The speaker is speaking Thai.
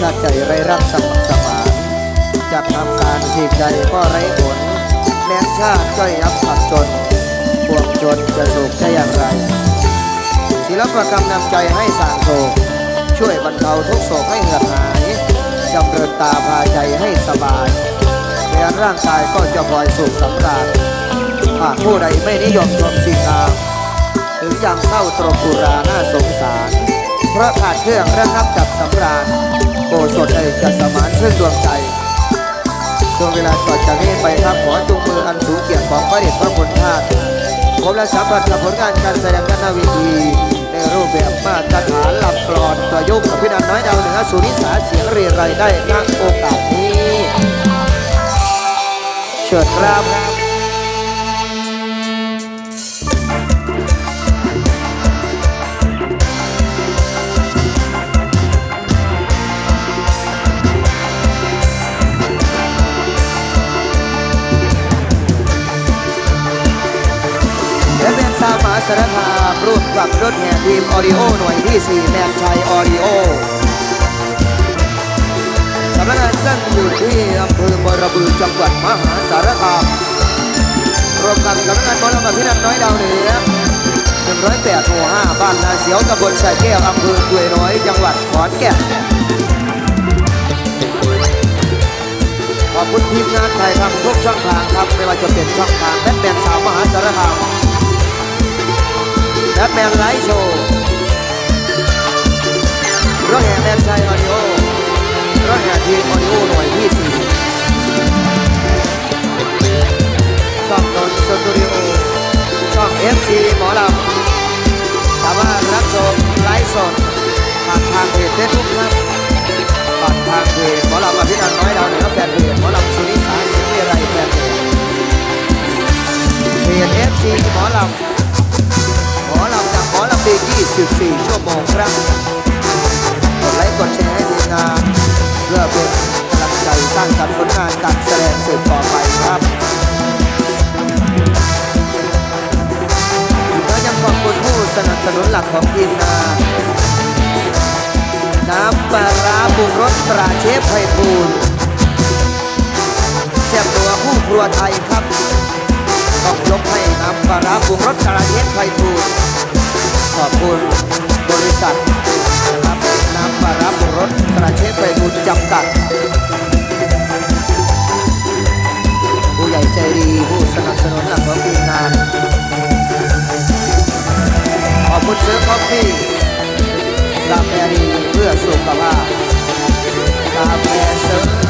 ถ้าใจไร้รักสมัครสมานจะทำการสิ่งใดก็ไร้ผลแม้ชาติก็ยับขับจนพวกจนจะสุขได้อย่างไร ศิลปกรรมนำใจให้สางโศกช่วยบรรเทาทุกโศกให้เหือหายจำเริดตาพาใจให้สบายแม้ร่างกายก็จะพลอยสุขสำราญหากผู้ใดไม่นิยมชมสิ่งงามหรือยางเศร้าตรกุราน่าสงสาร เพราะขาดเครื่องระงับดับสำราญโกศลเอยจะสมานซึ่งดวงใจช่วงเวลาต่อจากนี้ไปครับขอจูงมืออันสูงเกียรติของพระเดชพระคุณท่านผมและสัมผัสกับผลงานการแสดงด้านหน้าเวทีในรูปแบบมาตรฐานลำกลอนประยุกต์กับพี่นันน้อยดาวเหนือสุนิสาเสียงเรียรายได้ณโอกาสนี้ เชิญครับ สาวมหาสารคามร่วมกับรถแห่ทีมออดิโอหน่วยที่ 4 แมนชัยออดิโอสำนักงานตั้งอยู่ที่อำเภอบรบือจังหวัดมหาสารคามรวมกับสำนักงานบอลกับพี่นันน้อยดาวเหนือ108หมู่5บ้านนาเสียวตำบลสายแก้วอำเภอกุยน้อย จังหวัดขอนแก่นขอบคุณทีมงานไทยทำทุกช่องทางครับไม่ว่าจะเป็นช่องทางแบทแมนสาวมหาสารคาม แบทแมนไลฟ์โชว์รถแห่แมนชัยออดิโอรถแห่ทีมออดิโอหน่วยที่สี่ช่องนนสตูดิโอช่องเอฟซีหมอลำสามารถรับชมไลฟ์สดผ่านทางเพจเฟซบุ๊กครับผ่านทางเพจหมอลำอภินันน้อยดาวเหนือแฟนเพจหมอลำสุนิสาสิงห์เรไรแฟนเพจเพจเอฟซีหมอลำ 24 ชั่วโมงครับกดไลค์กดแชร์ให้ทีมงานเพื่อเป็นกำลังใจสร้างสรรค์ผลงานการแสดงสืบต่อไปครับอีกทั้งยังขอบคุณผู้สนับสนุนหลักของทีมงานน้ำปลาร้าปรุงรสตราเชฟไพบูลย์แซ่บตัวคู่ครัวไทยครับต้องยกให้น้ำปลาร้าปรุงรสตราเชฟไพบูล ขอบคุณบริษัทนะครับน้ำปลาร้าปรุงรสตราเชฟไพบูจำกัด ผู้ใหญ่ใจดีผู้สนับสนุนหลักของทีมงาน ขอบคุณเซิร์คอฟฟี่กาแฟดีเพื่อสุขภาพกาแฟเซิร์